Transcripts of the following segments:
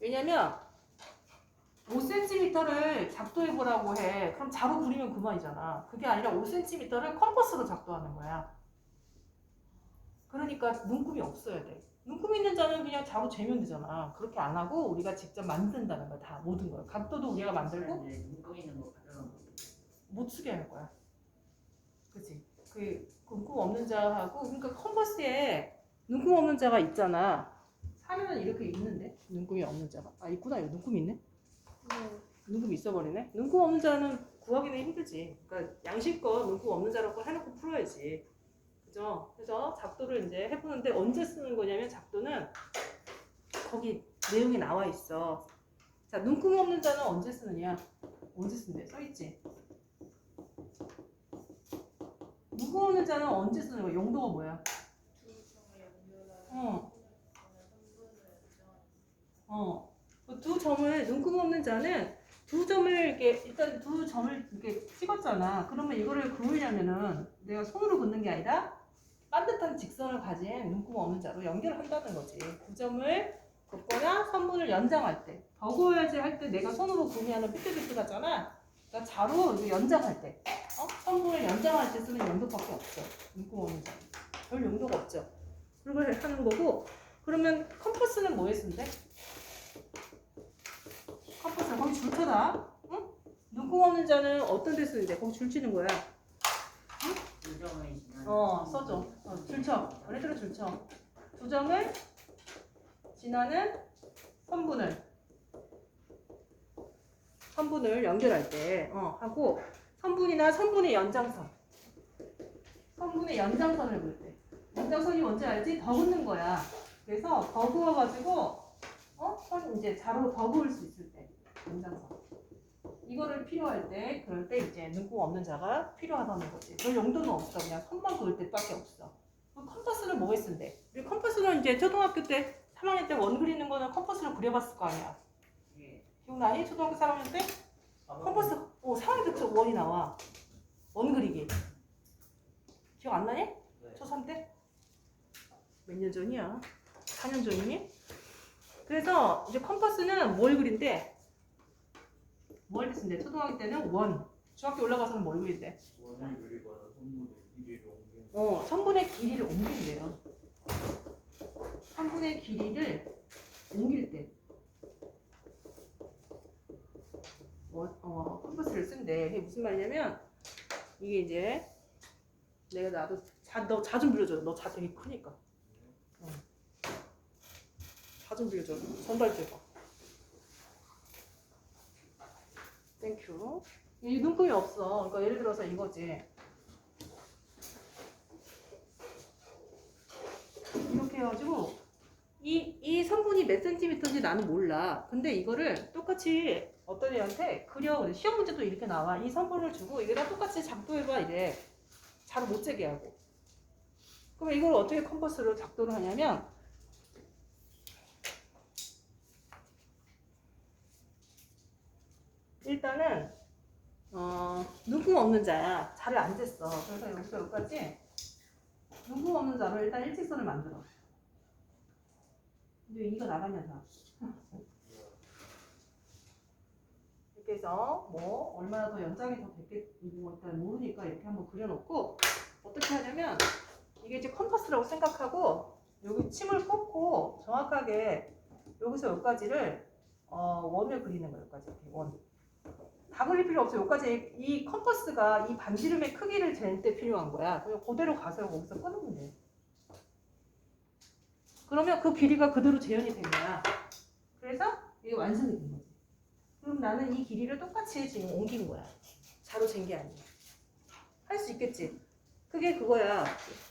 왜냐면 5cm를 작도해 보라고 해. 그럼 자로 그리면 그만이잖아. 그게 아니라 5cm를 컴퍼스로 작도하는 거야. 그러니까 눈금이 없어야 돼. 눈금 있는 자는 그냥 자로 재면 되잖아. 그렇게 안 하고 우리가 직접 만든다는 거야. 다 모든 걸. 각도도 우리가 만들고 이제 눈금 있는 거. 못 쓰게 할 거야. 그치? 그 눈금 없는 자하고 그러니까 컴퍼스에 눈금 없는 자가 있잖아. 사면은 이렇게 있는데 눈금이 없는 자가 아 있구나 이거 눈금 있네. 눈금 있어버리네. 눈금 없는 자는 구하기는 힘들지. 그러니까 양심껏 눈금 없는 자라고 해놓고 풀어야지. 그죠? 그래서 작도를 이제 해보는데 언제 쓰는 거냐면 작도는 거기 내용이 나와 있어. 자 눈금 없는 자는 언제 쓰느냐? 언제 쓴대? 써있지. 눈금 없는 자는 언제 쓰는 거야? 용도가 뭐야? 어. 어. 그두 눈금 없는 자는 두 점을 이렇게 일단 두 점을 이렇게 찍었잖아. 그러면 이거를 그으려면은 내가 손으로 긋는 게 아니라 반듯한 직선을 가진 눈금 없는 자로 연결한다는 거지. 두 점을 긋거나 선분을 연장할 때. 더 그어야지 할 때 내가 손으로 그으면 삐뚤삐뚤하잖아. 그러니까 자로 연장할 때. 어? 선분을 연장할 때 쓰는 용도밖에 없어. 눈금 없는 자. 별 용도가 없죠. 그걸 하는 거고 그러면 컴퍼스는 뭐에 쓴대? 컴퍼스 거기 줄 쳐다. 응? 눈금 없는 자는 어떤 데 쓰는데? 거기 줄 치는 거야. 유정을 지나는. 어, 써줘. 어, 줄쳐. 얘네들은 줄쳐. 두 점을 지나는 선분을 선분을 연결할 때 어, 하고 선분이나 선분의 연장선 선분의 연장선을 그을 때 연장선이 뭔지 알지? 더 긋는 거야. 그래서 더 그어가지고 어? 선 이제 자로 더 그을 수 있을 때 연장선 이거를 필요할 때 그럴 때 이제 눈금 없는 자가 필요하다는 거지. 별 용도는 없어. 그냥 선만 그을 때밖에 없어. 컴퍼스는 뭐에 쓴대? 우리 컴퍼스는 이제 초등학교 때 3학년 때 원 그리는 거는 컴퍼스로 그려봤을 거 아니야. 예. 기억나니? 초등학교 3학년 때 컴퍼스 어 3학년 때 원이 나와. 원 그리기. 기억 안 나니? 네. 초3 때? 몇 년 전이야? 4년 전이니? 그래서 이제 컴퍼스는 뭘 그린대? 뭘 쓴대? 초등학교 때는 원. 중학교 올라가서는 뭘 그린대? 원을 그리거나 선분의 길이를 옮기는 어, 선분의 길이를 옮긴대요. 선분의 길이를 옮길 때. 어, 어, 컴퍼스를 쓴대. 이게 무슨 말이냐면, 이게 이제, 내가 나도, 자, 너 자 좀 빌려줘. 너 자 되게 크니까. 어. 자좀 빌려줘. 전달 줘봐. 땡큐. 이 눈금이 없어. 그러니까 예를 들어서 이거지. 이렇게 해가지고 이, 이 성분이 몇 센티미터인지 나는 몰라. 근데 이거를 똑같이 어떤 애한테 그려. 시험 문제도 이렇게 나와. 이 성분을 주고 이거랑 똑같이 작도해봐 이래. 잘 못 재게 하고. 그럼 이걸 어떻게 컴퍼스로 작도를 하냐면 일단은 어, 눈금 없는 자야. 자를 안 쟀어. 그래서 여기서 여기까지 눈금 없는 자로 일단 일직선을 만들어. 근데 이거 나가냐 다. 이렇게 해서 뭐 얼마나 더 연장이 더 됐겠 뭐 일단 모르니까 이렇게 한번 그려놓고 어떻게 하냐면 이게 이제 컴퍼스라고 생각하고 여기 침을 꽂고 정확하게 여기서 여기까지를 어, 원을 그리는 거예요. 여기까지 이렇게 원. 다 그릴 필요 없어요. 여기까지 이 컴퍼스가 이 반지름의 크기를 잴 때 필요한 거야. 그냥 그대로 가서 거기서 끊으면 돼. 그러면 그 길이가 그대로 재현이 된 거야. 그래서 이게 완성이 된 거지. 그럼 나는 이 길이를 똑같이 지금 옮긴 거야. 자로 잰 게 아니야. 할 수 있겠지. 그게 그거야.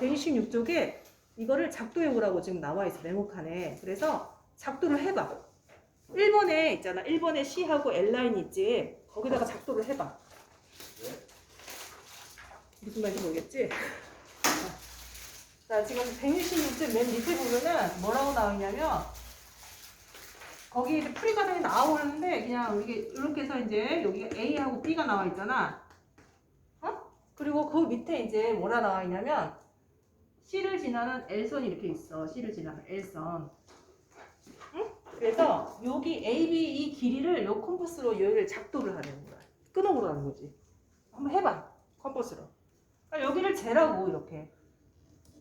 126쪽에 이거를 작도해 보라고 지금 나와 있어. 메모칸에. 그래서 작도를 해봐. 1번에 있잖아. 1번에 C하고 L라인 있지. 거기다가 작도를 해봐. 무슨 말인지 모르겠지? 자, 지금 166쪽 맨 밑에 보면은 뭐라고 나오냐면 거기 이제 풀이 과정이 나오는데 그냥 이게 이렇게 해서 이제 여기가 A하고 B가 나와 있잖아. 어? 그리고 그 밑에 이제 뭐라 나와 있냐면 C를 지나는 L선이 이렇게 있어. C를 지나는 L선. 응? 그래서 여기 AB 이 길이를 요 컴퍼스로 여기를 작도를 하는 거야. 끊어보라는 거지. 한번 해봐. 컴퍼스로. 그러니까 여기를 재라고 이렇게.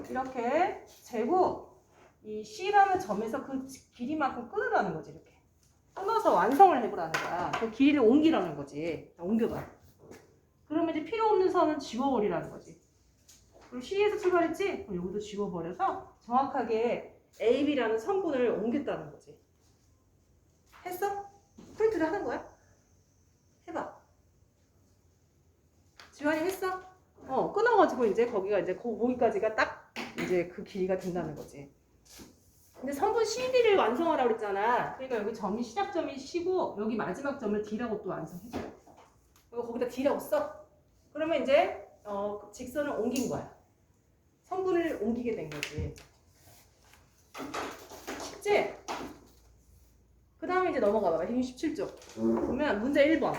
이렇게 재고 이 C라는 점에서 그 길이만큼 끊으라는 거지 이렇게. 끊어서 완성을 해보라는 거야. 그 길이를 옮기라는 거지. 자, 옮겨봐. 그러면 이제 필요 없는 선은 지워버리라는 거지. 그럼 C에서 출발했지? 그럼 여기도 지워버려서 정확하게 AB라는 성분을 옮겼다는 거지. 했어? 프린트를 하는 거야? 해봐. 지환이 했어? 어, 끊어가지고 이제 거기가 이제 거- 거기까지가 딱 이제 그 길이가 된다는 거지. 근데 성분 CD를 완성하라고 그랬잖아. 그러니까 여기 점이 시작점이 C고 여기 마지막 점을 D라고 또 완성해줘. 이거 거기다 D라고 써. 그러면 이제 어, 직선을 옮긴 거야. 성분을 옮기게 된 거지. 쉽지? 그 다음에 이제 넘어가 봐봐. 167쪽. 보면 문제 1번.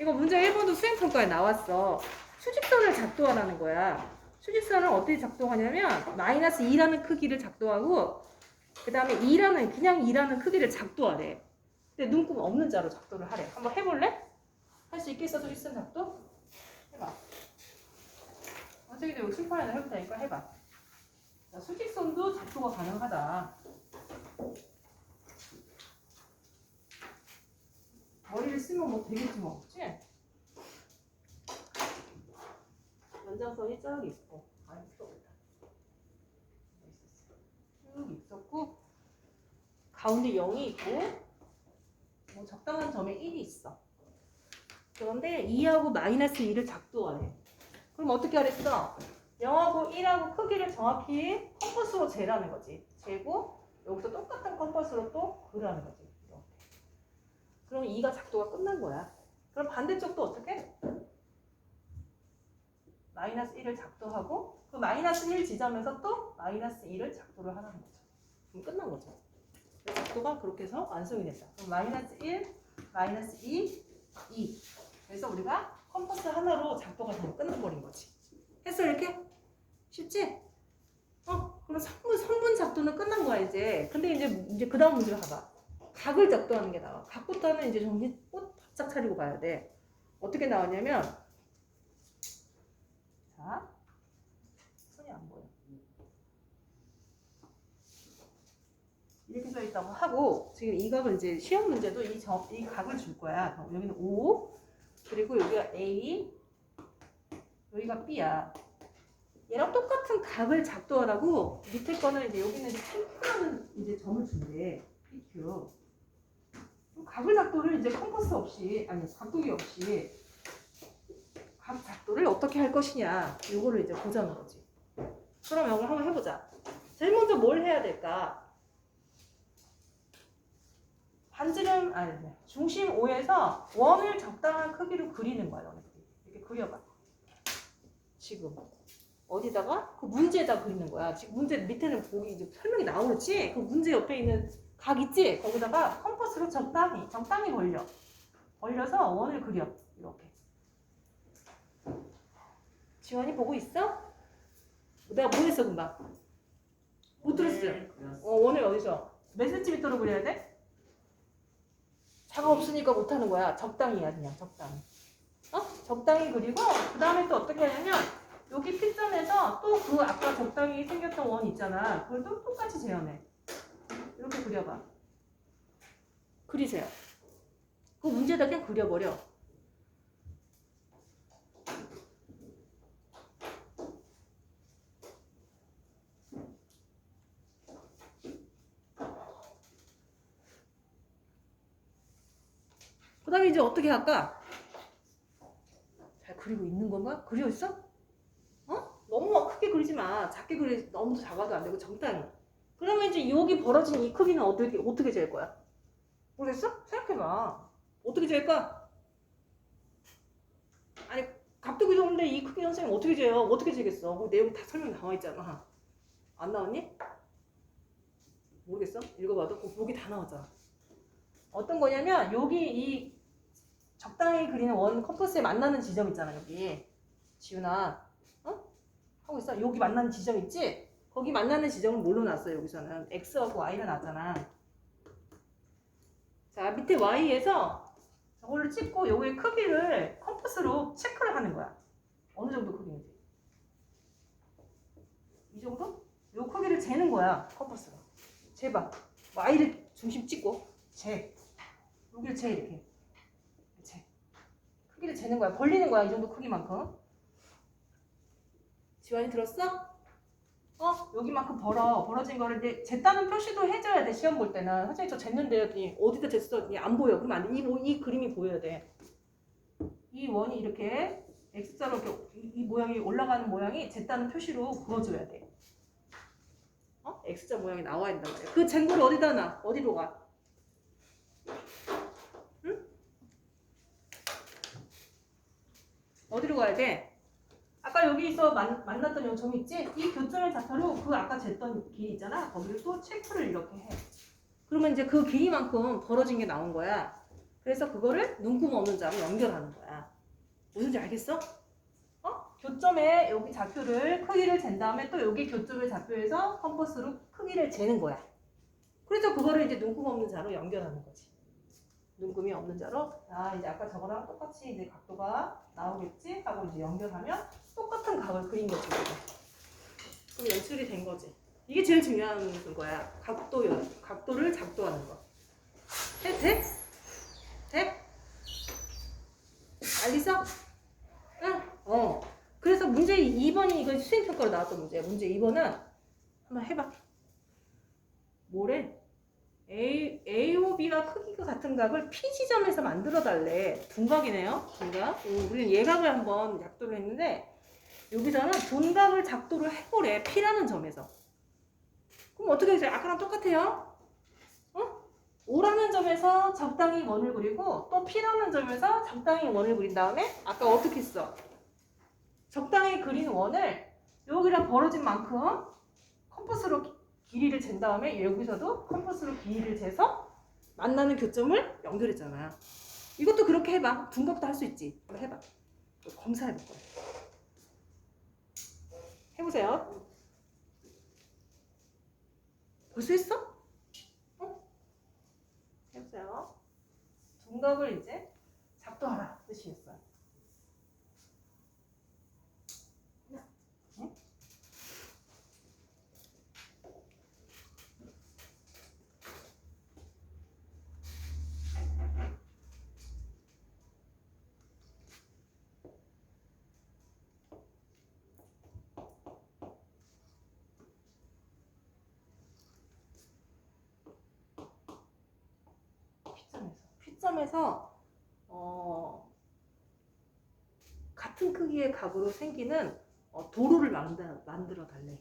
이거 문제 1번도 수행평가에 나왔어. 수직선을 작도하라는 거야. 수직선을 어떻게 작동하냐면 마이너스 2라는 크기를 작동하고 그 다음에 2라는 그냥 2라는 크기를 작도하래. 근데 눈금 없는 자로 작도를 하래. 한번 해볼래? 할 수 있겠어 수직선 작도? 해봐. 칠판에다 해볼 테니까 해봐. 자, 수직선도 작도가 가능하다. 쓰면 뭐 되겠지 뭐, 그치? 연장선이 쫙 있고, 아, 있었다. 쭉 있었고, 가운데 0이 있고, 뭐 적당한 점에 1이 있어. 그런데 2하고 마이너스 2를 작도하네. 그럼 어떻게 하랬어? 0하고 1하고 크기를 정확히 컴퍼스로 재라는 거지. 재고, 여기서 똑같은 컴퍼스로 또 그라는 거지. 그럼 2가 작도가 끝난 거야. 그럼 반대쪽도 어떻게? 마이너스 1을 작도하고 그 마이너스 1 지점에서 또 마이너스 2를 작도를 하는 거죠. 그럼 끝난 거죠. 작도가 그렇게 해서 완성이 됐다. 그럼 마이너스 1, 마이너스 2, 2. 그래서 우리가 컴퍼스 하나로 작도가 그냥 끝나버린 거지. 했어 이렇게? 쉽지? 어? 그럼 성분, 성분 작도는 끝난 거야 이제. 근데 이제 이제 그 다음 문제를 봐봐. 각을 작도하는 게 나와. 각부터는 이제 정신 꼭 바짝 차리고 봐야 돼. 어떻게 나왔냐면, 자, 손이 안 보여. 이렇게 써 있다고 하고, 지금 이 각을 이제 시험 문제도 이, 점, 이 각을 줄 거야. 어, 여기는 O, 그리고 여기가 A, 여기가 B야. 얘랑 똑같은 각을 작도하라고 밑에 거는 이제 여기는 이제 핑크라는 이제 점을 준대. PQ. 각을 작도를 이제 컴퍼스 없이 아니 각도기 없이 각 작도를 어떻게 할 것이냐 요거를 이제 보자는 거지. 그럼 이걸 한번 해보자. 제일 먼저 뭘 해야 될까? 반지름 아니 네. 중심 O에서 원을 적당한 크기로 그리는 거야 너네들이. 이렇게 그려봐. 지금 어디다가 그 문제에다 그리는 거야. 지금 문제 밑에는 보기 이제 설명이 나오지. 그 문제 옆에 있는 각 있지? 거기다가 컴퍼스로 적당히, 적당히 벌려. 벌려서 원을 그려. 이렇게. 지원이 보고 있어? 내가 뭐 했어, 금방? 못 들었어. 네, 그렸어. 어, 원을 어디서? 몇 센티미터로 그려야 돼? 차가 없으니까 못 하는 거야. 적당히야, 그냥 적당히. 어? 적당히 그리고, 그 다음에 또 어떻게 하냐면, 여기 P점에서 또 그 아까 적당히 생겼던 원 있잖아. 그걸 또 똑같이 재현해. 이렇게 그려봐. 그리세요. 그 문제에다 그냥 그려버려. 그 다음에 이제 어떻게 할까? 잘 그리고 있는 건가? 그려 있어? 어? 너무 막 크게 그리지 마. 작게 그리 너무 작아도 안 되고 적당히. 그러면 이제 여기 벌어진 이 크기는 어떻게 어떻게 잴 거야? 모르겠어? 생각해봐. 어떻게 잴까? 아니 각도기 좋은데 이 크기 선생님 어떻게 재요? 어떻게 재겠어? 그 내용 다 설명 나와 있잖아. 안 나왔니? 모르겠어? 읽어봐도 그 보기 다 나왔잖아. 어떤 거냐면 여기 이 적당히 그리는 원 컴퍼스에 만나는 지점 있잖아 여기 지훈아 어? 하고 있어 여기 만나는 지점 있지? 거기 만나는 지점은 뭘로 놨어 여기서는 x하고 y로 놨잖아 자 밑에 Y에서 저걸로 찍고 요의 크기를 컴퍼스로 체크를 하는 거야. 어느 정도 크기인지. 이 정도? 요 크기를 재는 거야 컴퍼스로. 재봐. Y를 중심 찍고 재. 여기를 재 이렇게. 재. 크기를 재는 거야. 벌리는 거야 이 정도 크기만큼. 지환이 들었어? 어? 여기만큼 벌어. 벌어진 거를 이제 쟀다는 표시도 해줘야 돼 시험 볼 때는. 선생님 저 했더니 어디다 쟀어? 했더니 안 보여. 그러면 안돼이 이 그림이 보여야 돼이 원이 이렇게 X자로 이렇게 이, 이 모양이 올라가는 모양이 쟀다는 표시로 그어줘야 돼. 어? X자 모양이 나와야 된단 말이야. 그잰 거를 어디다 놔? 어디로 가? 응? 어디로 가야 돼? 아까 여기서 만, 만났던 요점 있지? 이 교점의 좌표로 그 아까 쟀던 길이 있잖아. 거기를 또 체크를 이렇게 해. 그러면 이제 그 길이만큼 벌어진 게 나온 거야. 그래서 그거를 눈금 없는 자로 연결하는 거야. 무슨지 알겠어? 어? 교점의 여기 좌표를 크기를 잰 다음에 또 여기 교점의 좌표에서 컴퍼스로 크기를 재는 거야. 그래서 그거를 이제 눈금 없는 자로 연결하는 거지. 눈금이 없는 자로 아 이제 아까 저거랑 똑같이 이제 각도가 나오겠지 하고 이제 연결하면 똑같은 각을 그린 거지. 그럼 연출이 된 거지. 이게 제일 중요한 거야. 각도 각도를 작도하는 거. 해 돼? 돼? 알겠어? 응. 어. 그래서 문제 2번이 이거 수행 평가로 나왔던 문제야. 문제 2번은 한번 해봐. 뭐래? A, A오 B가 크기가 같은 각을 P 지점에서 만들어 달래. 둔각이네요. 둔각. 음, 우리는 예각을 한번 작도를 했는데 여기서는 둔각을 작도를 해보래. P라는 점에서. 그럼 어떻게 되죠? 아까랑 똑같아요. 어? O라는 점에서 적당히 원을 그리고 또 P라는 점에서 적당히 원을 그린 다음에 아까 어떻게 했어? 적당히 그린 원을 여기랑 벌어진 만큼 컴퍼스로 기- 길이를 잰 다음에 여기서도 컴퍼스로 길이를 재서 만나는 교점을 연결했잖아. 이것도 그렇게 해봐. 둔각도 할 수 있지. 해봐. 또 검사해볼 거야. 해보세요. 벌써 했어? 어? 해보세요. 둔각을 이제 작도하라 뜻이었어요. 응? P점에서 P점에서 어, 같은 크기의 각으로 생기는 어, 도로를 만들, 만들어 달래.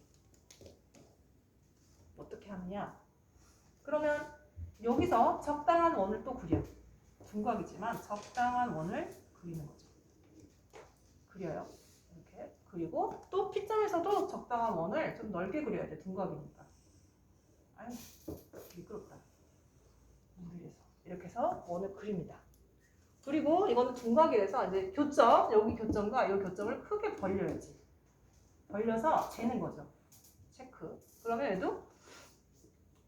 어떻게 하느냐? 그러면 여기서 적당한 원을 또 그려. 둔각이지만 적당한 원을 그리는 거죠. 그려요. 이렇게 그리고 또 P점에서도 적당한 원을 좀 넓게 그려야 돼. 둔각이니까. 아유 미끄럽다. 물에서 이렇게 해서 원을 그립니다. 그리고 이거는 둔각이라서 이제 교점 여기 교점과 이 교점을 크게 벌려야지. 벌려서 재는 거죠. 체크. 그러면 얘도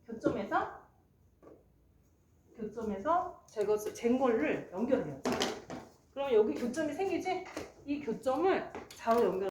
교점에서 교점에서 제거 잰 거를 연결해야지. 그럼 여기 교점이 생기지? 이 교점을 좌로 연결.